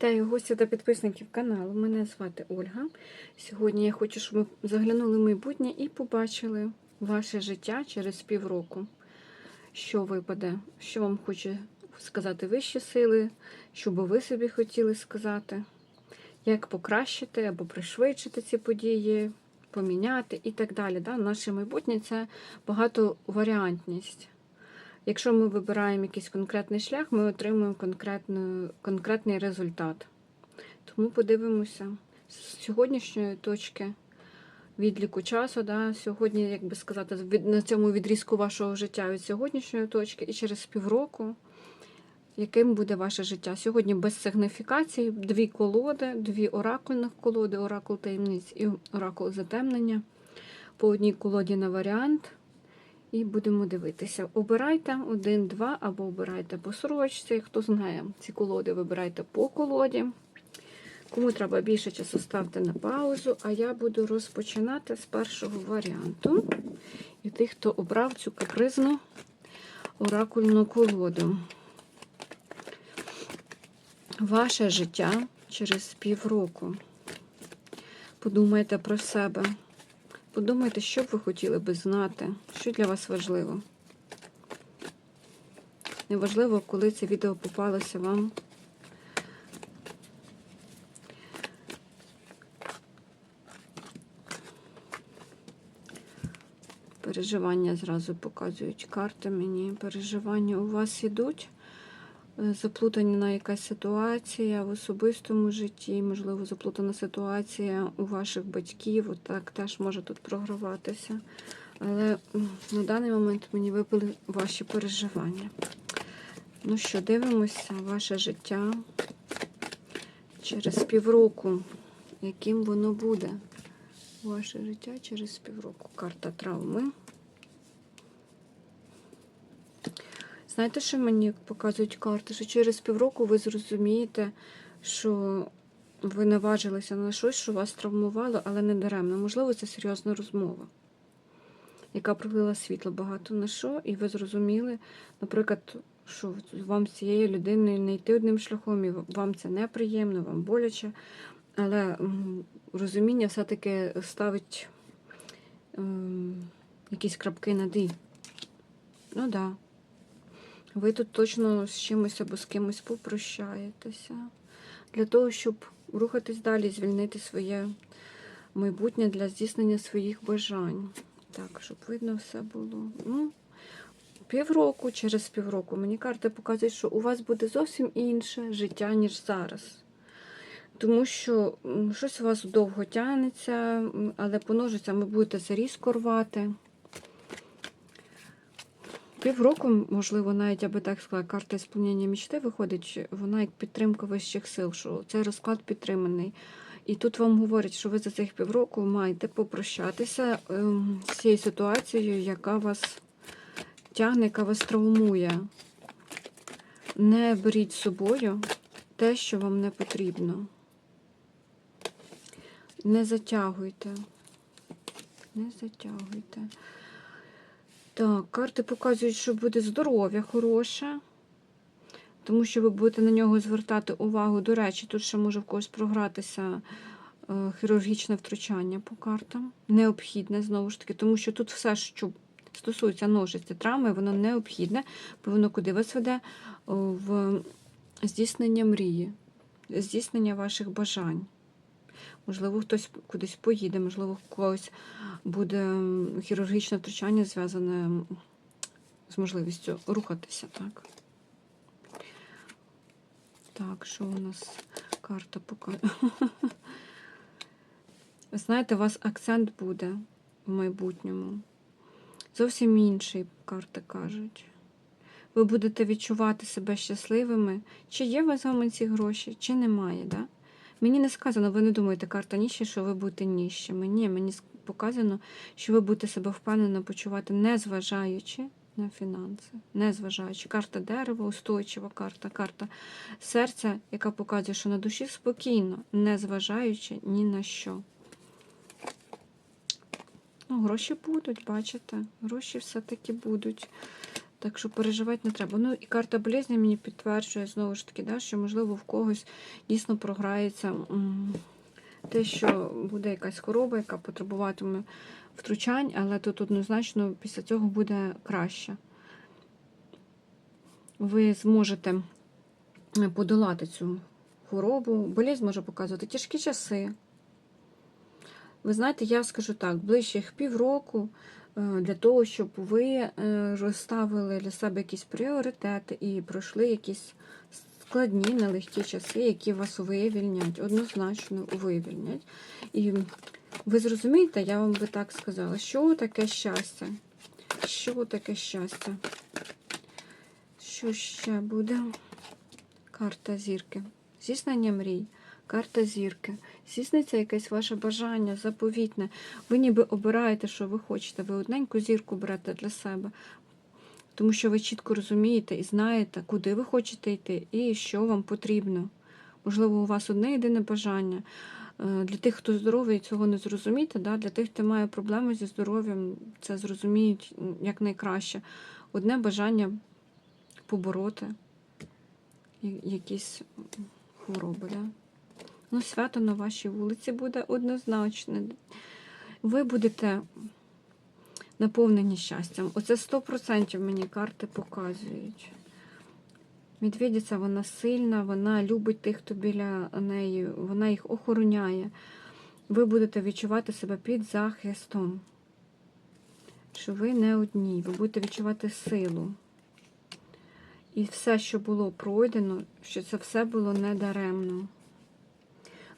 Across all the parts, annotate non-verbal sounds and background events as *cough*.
Вітаю гостів та підписників каналу. Мене звати Ольга. Сьогодні я хочу, щоб ви заглянули в майбутнє і побачили ваше життя через півроку. Що випаде, що вам хоче сказати вищі сили, що би ви собі хотіли сказати, як покращити або пришвидшити ці події, поміняти і так далі. Да? Наше майбутнє це багатоваріантність. Якщо ми вибираємо якийсь конкретний шлях, ми отримуємо конкретний результат. Тому подивимося з сьогоднішньої точки відліку часу, да, сьогодні, як би сказати, на цьому відрізку вашого життя від сьогоднішньої точки і через півроку, яким буде ваше життя. Сьогодні без сигніфікації, дві колоди, дві оракульних колоди, оракул таємниць і оракул затемнення. По одній колоді на варіант. І будемо дивитися. Обирайте один, два, або обирайте по сорочці. Хто знає ці колоди, вибирайте по колоді. Кому треба більше часу, ставте на паузу, а я буду розпочинати з першого варіанту. І тих, хто обрав цю капризну оракульну колоду. Ваше життя через півроку. Подумайте про себе. Подумайте, що б ви хотіли би знати, що для вас важливо. Неважливо, коли це відео попалося вам. Переживання зразу показують карти мені. Переживання у вас ідуть. Заплутана якась ситуація в особистому житті, можливо, заплутана ситуація у ваших батьків. Отак теж може тут програватися. Але на даний момент мені випали ваші переживання. Ну що, дивимося, ваше життя через півроку. Яким воно буде? Ваше життя через півроку. Карта травми. Знаєте, що мені показують карти? Що через півроку ви зрозумієте, що ви наважилися на щось, що вас травмувало, але не даремно. Можливо, це серйозна розмова, яка пролила світло багато на що, і ви зрозуміли, наприклад, що вам з цією людиною не йти одним шляхом, і вам це неприємно, вам боляче. Але розуміння все-таки ставить ем, якісь крапки над «і». Ну так. Да. Ви тут точно з чимось або з кимось попрощаєтеся. Для того, щоб рухатись далі, звільнити своє майбутнє для здійснення своїх бажань. Так, щоб видно все було. Ну, півроку, через півроку. Мені карти показують, що у вас буде зовсім інше життя, ніж зараз. Тому що щось у вас довго тягнеться, але по ножицям ви будете це різко рвати. Півроку, можливо, навіть я би так сказала, карта сповнення мічти виходить, вона як підтримка вищих сил, що цей розклад підтриманий. І тут вам говорять, що ви за цих півроку маєте попрощатися ем, з цією ситуацією, яка вас тягне, яка вас травмує. Не беріть з собою те, що вам не потрібно. Не затягуйте. Не затягуйте. Так, карти показують, що буде здоров'я хороше, тому що ви будете на нього звертати увагу. До речі, тут ще може в когось програтися е, хірургічне втручання по картам. Необхідне, знову ж таки, тому що тут все, що стосується ножиці травми, воно необхідне, бо воно куди вас веде в здійснення мрії, здійснення ваших бажань. Можливо, хтось кудись поїде, можливо, в когось буде хірургічне втручання зв'язане з можливістю рухатися, так. Так, що у нас карта показує? Ви *laughs* знаєте, у вас акцент буде в майбутньому. Зовсім інший, карти кажуть. Ви будете відчувати себе щасливими. Чи є у вас вами ці гроші, чи немає, да? Мені не сказано, ви не думаєте, карта ніщі, що ви будете ніщими. Ні, мені показано, що ви будете себе впевнено почувати, незважаючи на фінанси. Незважаючи. Карта дерева, устойчива карта, карта серця, яка показує, що на душі спокійно, незважаючи ні на що. Ну, гроші будуть, бачите? Гроші все-таки будуть. Так що переживати не треба. Ну і карта болезні мені підтверджує знову ж таки, да, що можливо в когось дійсно програється те, що буде якась хвороба, яка потребуватиме втручань, але тут однозначно після цього буде краще. Ви зможете е, подолати цю хворобу. Болезнь може показувати тяжкі часи. Ви знаєте, я скажу так, ближчих півроку для того, щоб ви е, розставили для себе якісь пріоритети і пройшли якісь складні, нелегкі часи, які вас вивільнять, однозначно вивільнять. І ви зрозумієте, я вам би так сказала, що таке щастя? Що таке щастя? Що ще буде? Карта зірки. Здійснення мрій. Карта зірки. Здійсниться якесь ваше бажання, заповітне. Ви ніби обираєте, що ви хочете. Ви одненьку зірку берете для себе. Тому що ви чітко розумієте і знаєте, куди ви хочете йти і що вам потрібно. Можливо, у вас одне єдине бажання. Е, Для тих, хто здоровий, цього не зрозуміти. Да? Для тих, хто має проблеми зі здоров'ям, це зрозуміють якнайкраще. Одне бажання побороти якісь хвороби. Да? Ну, свято на вашій вулиці буде однозначне. Ви будете наповнені щастям. Оце 100% мені карти показують. Медведиця, вона сильна, вона любить тих, хто біля неї, вона їх охороняє. Ви будете відчувати себе під захистом. Що ви не одні, ви будете відчувати силу. І все, що було пройдено, що це все було недаремно.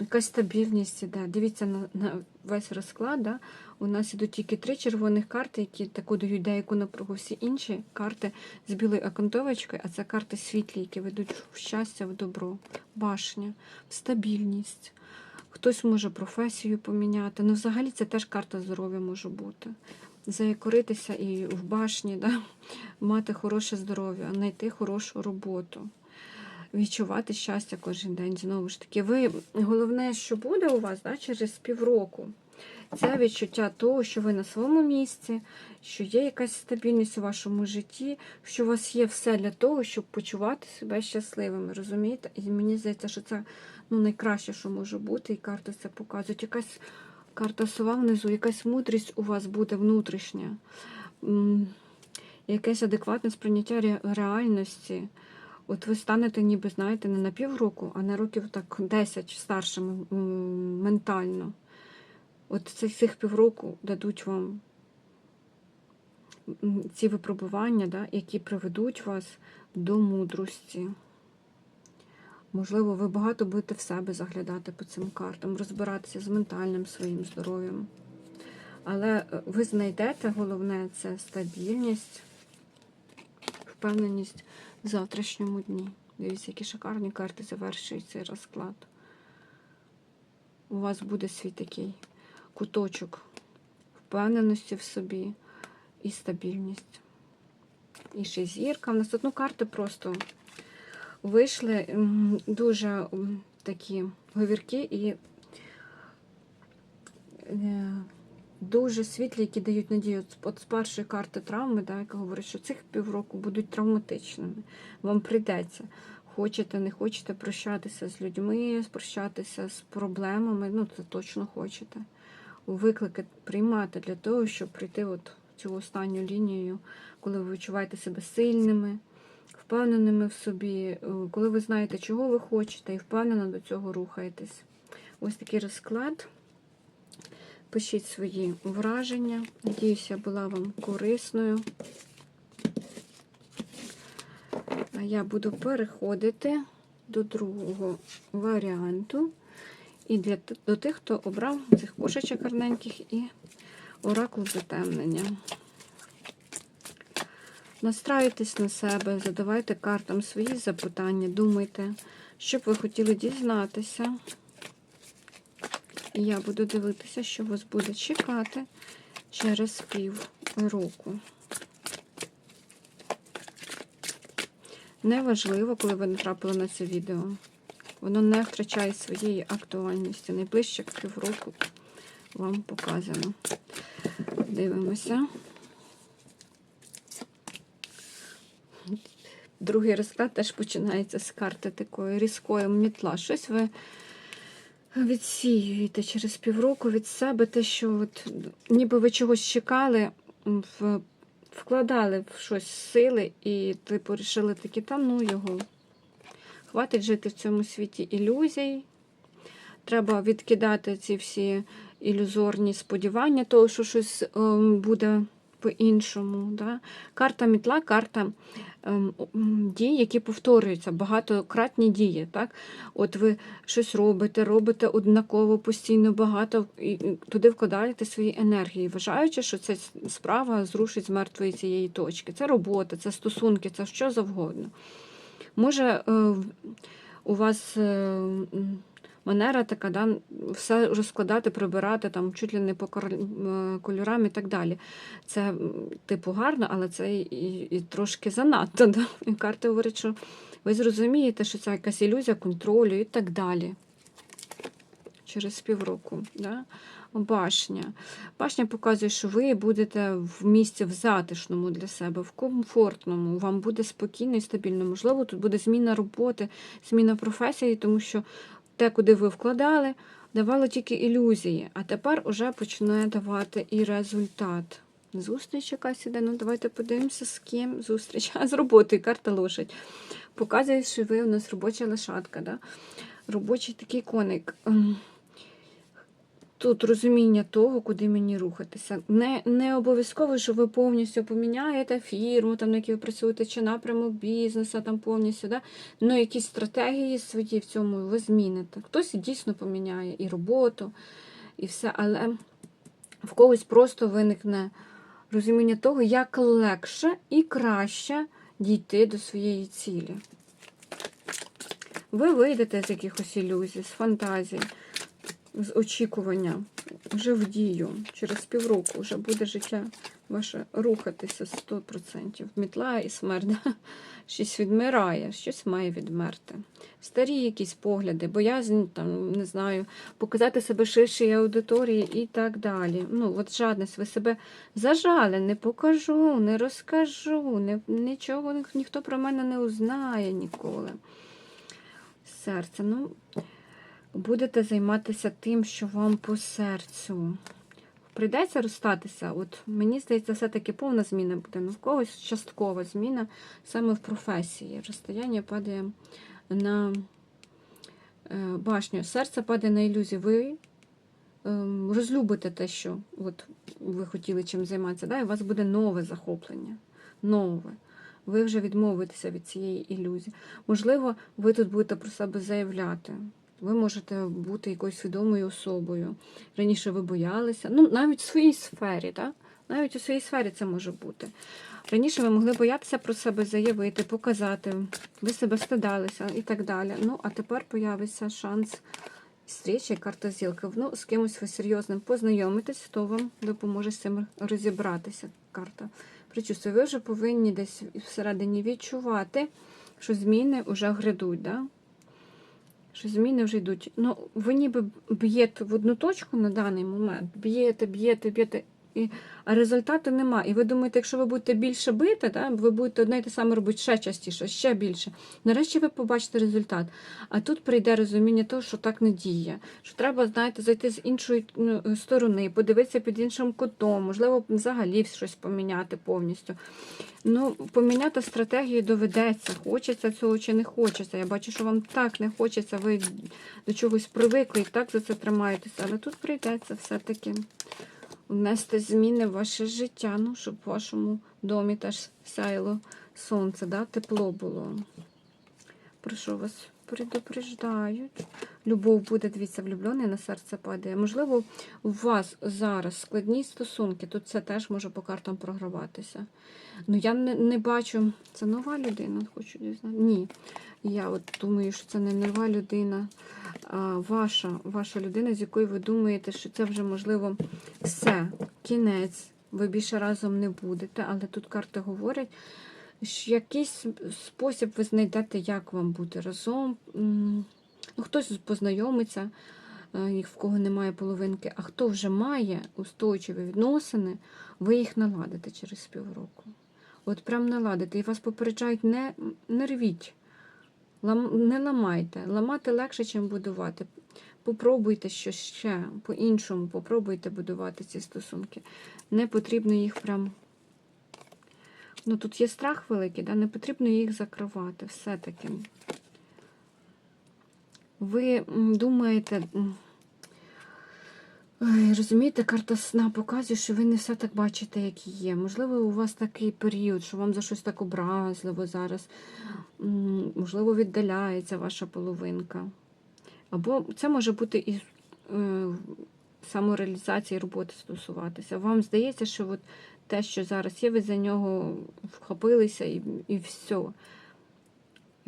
Якась стабільність іде. Дивіться на, на весь розклад. Да? У нас ідуть тільки три червоних карти, які таку дають деяку напругу. Всі інші карти з білою окантовочкою, а це карти світлі, які ведуть в щастя, в добро, башня, в стабільність. Хтось може професію поміняти. Ну, взагалі, це теж карта здоров'я може бути. Заякоритися і в башні, да? *laughs* мати хороше здоров'я, знайти хорошу роботу відчувати щастя кожен день. Знову ж таки, ви головне, що буде у вас да, через півроку, це відчуття того, що ви на своєму місці, що є якась стабільність у вашому житті, що у вас є все для того, щоб почувати себе щасливими. Розумієте? І мені здається, що це ну, найкраще, що може бути, і карти це показують. Якась карта сова внизу, якась мудрість у вас буде внутрішня. Якесь адекватне сприйняття реальності. От ви станете, ніби, знаєте, не на півроку, а на років так 10 старшим ментально. От цих, півроку дадуть вам ці випробування, да, які приведуть вас до мудрості. Можливо, ви багато будете в себе заглядати по цим картам, розбиратися з ментальним своїм здоров'ям. Але е, ви знайдете, головне, це стабільність, впевненість завтрашньому дні. Дивіться, які шикарні карти завершують цей розклад. У вас буде свій такий куточок впевненості в собі і стабільність. І ще зірка. У нас одну карти просто вийшли дуже такі говірки і е, дуже світлі, які дають надію. От- з першої карти травми, да, яка говорить, що цих півроку будуть травматичними. Вам прийдеться. Хочете, не хочете прощатися з людьми, прощатися з проблемами. Ну, це точно хочете. Виклики приймати для того, щоб прийти от цю останню лінію, коли ви відчуваєте себе сильними, впевненими в собі, е, коли ви знаєте, чого ви хочете, і впевнено до цього рухаєтесь. Ось такий розклад. Пишіть свої враження. Надіюся, я була вам корисною. А я буду переходити до другого варіанту. І для, до тих, хто обрав цих кошечок гарненьких і оракул затемнення. Настраюйтесь на себе, задавайте картам свої запитання, думайте, що б ви хотіли дізнатися. І я буду дивитися, що вас буде чекати через пів року. Неважливо, коли ви натрапили на це відео. Воно не втрачає своєї актуальності. Найближче півроку вам показано. Дивимося. Другий розклад теж починається з карти такої різкої мітла. Щось ви відсіюєте через півроку від себе те, що от, ніби ви чогось чекали, вкладали в щось сили і типу рішили такі, та ну його. Хватить жити в цьому світі ілюзій. Треба відкидати ці всі ілюзорні сподівання, того, що щось ем, буде по-іншому. Да? Карта мітла, карта ем, дій, які повторюються, багатократні дії. Так? От ви щось робите, робите однаково, постійно багато, і туди вкладаєте свої енергії, вважаючи, що ця справа зрушить з мертвої цієї точки. Це робота, це стосунки, це що завгодно. Може, е, у вас е, манера така, да, все розкладати, прибирати там чуть ли не по кольорам і так далі. Це типу гарно, але це і, і, трошки занадто. *laughs* Да? І карта говорить, що ви зрозумієте, що це якась ілюзія контролю і так далі. Через півроку. Да? Башня. Башня показує, що ви будете в місці в затишному для себе, в комфортному, вам буде спокійно і стабільно. Можливо, тут буде зміна роботи, зміна професії, тому що те, куди ви вкладали, давало тільки ілюзії, а тепер уже починає давати і результат. Зустріч якась іде. Ну, давайте подивимося, з ким зустріч. *laughs* А з роботою карта лошадь. Показує, що ви у нас робоча лошадка. Да? Робочий такий коник. Тут розуміння того, куди мені рухатися. Не, не обов'язково, що ви повністю поміняєте фірму, там, на якій ви працюєте, чи напрямок бізнесу, там повністю. Да? Ну, якісь стратегії свої в цьому ви зміните. Хтось дійсно поміняє і роботу, і все, але в когось просто виникне розуміння того, як легше і краще дійти до своєї цілі. Ви вийдете з якихось ілюзій, з фантазій, з очікування, вже в дію. Через півроку вже буде життя ваше рухатися 100%. Мітла і смерть. Щось відмирає, щось має відмерти. Старі якісь погляди, боязнь, там, не знаю, показати себе ширшій аудиторії і так далі. Ну, от жадність, ви себе зажали, не покажу, не розкажу, не, нічого ніхто про мене не узнає ніколи. Серце. Ну, будете займатися тим, що вам по серцю. Прийдеться розстатися. От мені здається, все-таки повна зміна буде. Ну, в когось часткова зміна саме в професії. Розстояння падає на е, башню. Серце падає на ілюзію. Ви ем, розлюбите те, що от, ви хотіли чим займатися. Да? І у вас буде нове захоплення. Нове. Ви вже відмовитеся від цієї ілюзії. Можливо, ви тут будете про себе заявляти. Ви можете бути якоюсь свідомою особою. Раніше ви боялися, ну навіть в своїй сфері, так? навіть у своїй сфері це може бути. Раніше ви могли боятися про себе заявити, показати, ви себе стидалися і так далі. Ну, а тепер появиться шанс зустрічі, карта зілки. Ну, з кимось ви серйозним познайомитесь, хто вам допоможе з цим розібратися. Карта. Причувствую, ви вже повинні десь всередині відчувати, що зміни вже грядуть. Да? Що зміни вже йдуть. Ну, ви ніби б'єте в одну точку на даний момент, б'єте, б'єте, б'єте, і, а результату нема. І ви думаєте, якщо ви будете більше бити, да, ви будете одне й те саме робити ще частіше, ще більше. Нарешті ви побачите результат. А тут прийде розуміння того, що так не діє. Що треба, знаєте, зайти з іншої ну, сторони, подивитися під іншим кутом, можливо, взагалі щось поміняти повністю. Ну, поміняти стратегію доведеться. Хочеться цього чи не хочеться. Я бачу, що вам так не хочеться, ви до чогось привикли і так за це тримаєтеся. Але тут прийдеться все-таки внести зміни в ваше життя, ну, щоб в вашому домі теж сяяло сонце, да? тепло було. Прошу вас, предупреждають. Любов буде, дивіться, влюблений, на серце падає. Можливо, у вас зараз складні стосунки, тут це теж може по картам програватися. Ну, я не, не бачу, це нова людина, хочу дізнати. Ні. Я от думаю, що це не нова людина, ваша, ваша людина, з якою ви думаєте, що це вже можливо все, кінець. Ви більше разом не будете, але тут карти говорять, що якийсь спосіб ви знайдете, як вам бути разом. Ну, хтось познайомиться, е, в кого немає половинки, а хто вже має устойчиві відносини, ви їх наладите через півроку. От прям наладити. І вас попереджають, не, не рвіть, не ламайте. Ламати легше, ніж будувати. Попробуйте щось ще по-іншому, попробуйте будувати ці стосунки. Не потрібно їх прям. Ну, тут є страх великий, да? не потрібно їх закривати. Все-таки. Ви думаєте, розумієте, карта сна показує, що ви не все так бачите, як є. Можливо, у вас такий період, що вам за щось так образливо зараз. Можливо, віддаляється ваша половинка. Або це може бути і е, самореалізації роботи стосуватися. Вам здається, що от те, що зараз є, ви за нього вхопилися і, і все.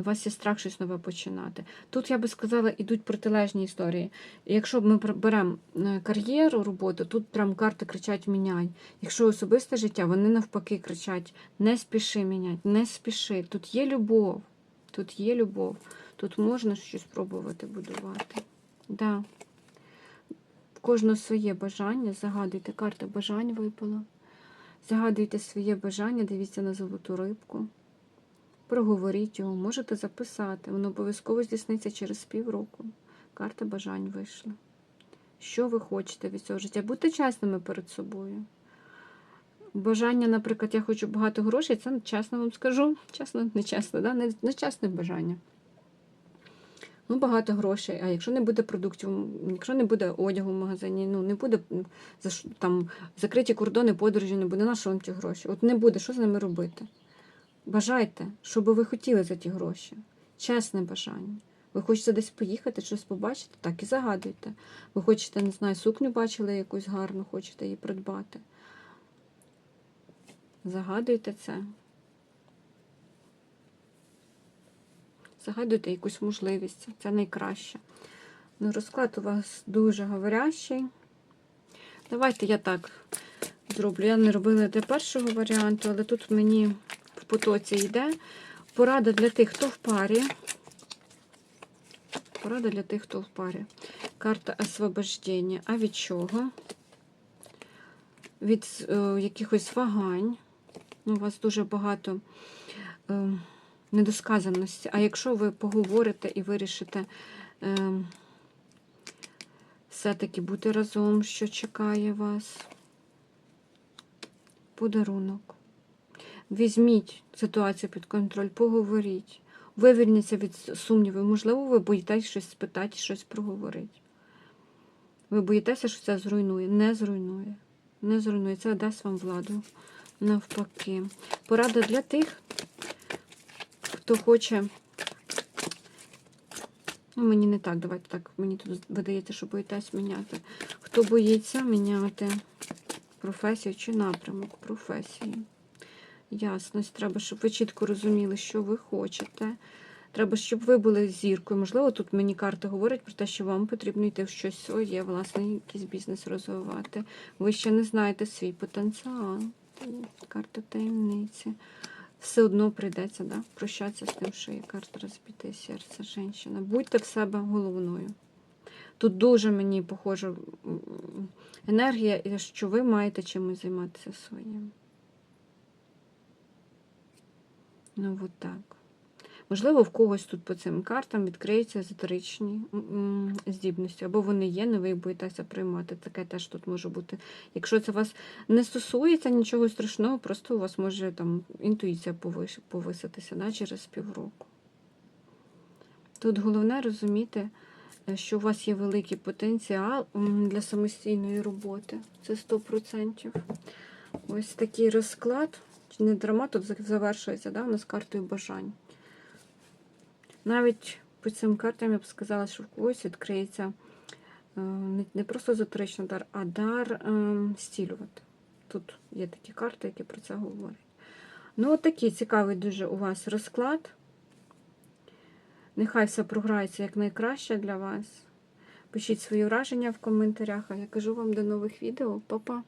У вас є страх щось нове починати. Тут, я би сказала, ідуть протилежні історії. Якщо ми беремо е, кар'єру, роботу, тут прям карти кричать міняй. Якщо особисте життя, вони навпаки кричать: не спіши міняти, не спіши. Тут є любов, тут є любов, тут можна щось спробувати будувати. Да. В кожного своє бажання. Загадуйте, карта бажань випала. Загадуйте своє бажання, дивіться на золоту рибку. Проговоріть його, можете записати. Воно обов'язково здійсниться через півроку. Карта бажань вийшла. Що ви хочете від цього життя? Будьте чесними перед собою. Бажання, наприклад, я хочу багато грошей, це чесно вам скажу. Чесно, не чесно, да? не, не чесне бажання. Ну, багато грошей. А якщо не буде продуктів, якщо не буде одягу в магазині, ну не буде там закриті кордони, подорожі, не буде на що вам ті гроші. От не буде, що з ними робити? Бажайте, що би ви хотіли за ті гроші. Чесне бажання. Ви хочете десь поїхати, щось побачити, так і загадуйте. Ви хочете, не знаю, сукню бачили якусь гарну, хочете її придбати. Загадуйте це. Загадуйте якусь можливість. Це найкраще. Ну, розклад у вас дуже говорящий. Давайте я так зроблю. Я не робила для першого варіанту, але тут мені потоці йде. Порада для тих, хто в парі. Порада для тих, хто в парі. Карта освобождення. А від чого? Від е, якихось вагань. Ну, У вас дуже багато е, недосказаності. А якщо ви поговорите і вирішите е, все-таки бути разом, що чекає вас? Подарунок. Візьміть ситуацію під контроль, поговоріть. Вивільніться від сумнівів. Можливо, ви боїтесь щось спитати, щось проговорити. Ви боїтеся, що це зруйнує. Не зруйнує. Не зруйнує. Це дасть вам владу. Навпаки. Порада для тих, хто хоче. Ну, мені не так, давайте так. Мені тут видається, що боїтесь міняти. Хто боїться міняти професію чи напрямок професії? Ясність. Треба, щоб ви чітко розуміли, що ви хочете. Треба, щоб ви були зіркою. Можливо, тут мені карти говорять про те, що вам потрібно йти в щось своє, власний якийсь бізнес розвивати. Ви ще не знаєте свій потенціал. Карта таємниці. Все одно прийдеться да? прощатися з тим, що є карта розбите серце жінка. Будьте в себе головною. Тут дуже мені похожа енергія, що ви маєте чимось займатися своїм. Ну, от так. Можливо, в когось тут по цим картам відкриються езотеричні здібності, або вони є, не ви боїтеся приймати. Таке теж тут може бути. Якщо це вас не стосується нічого страшного, просто у вас може там інтуїція повиситися да, через півроку. Тут головне розуміти, е, що у вас є великий потенціал для самостійної роботи. Це 100%. Ось такий розклад. Не драма тут завершується, да, у нас картою бажань. Навіть по цим картам я б сказала, що в когось відкриється е, не- просто езотеричний дар, а дар е, стілювати. Тут є такі карти, які про це говорять. Ну, от такий цікавий дуже у вас розклад. Нехай все програється як найкраще для вас. Пишіть свої враження в коментарях, а я кажу вам до нових відео. Па-па!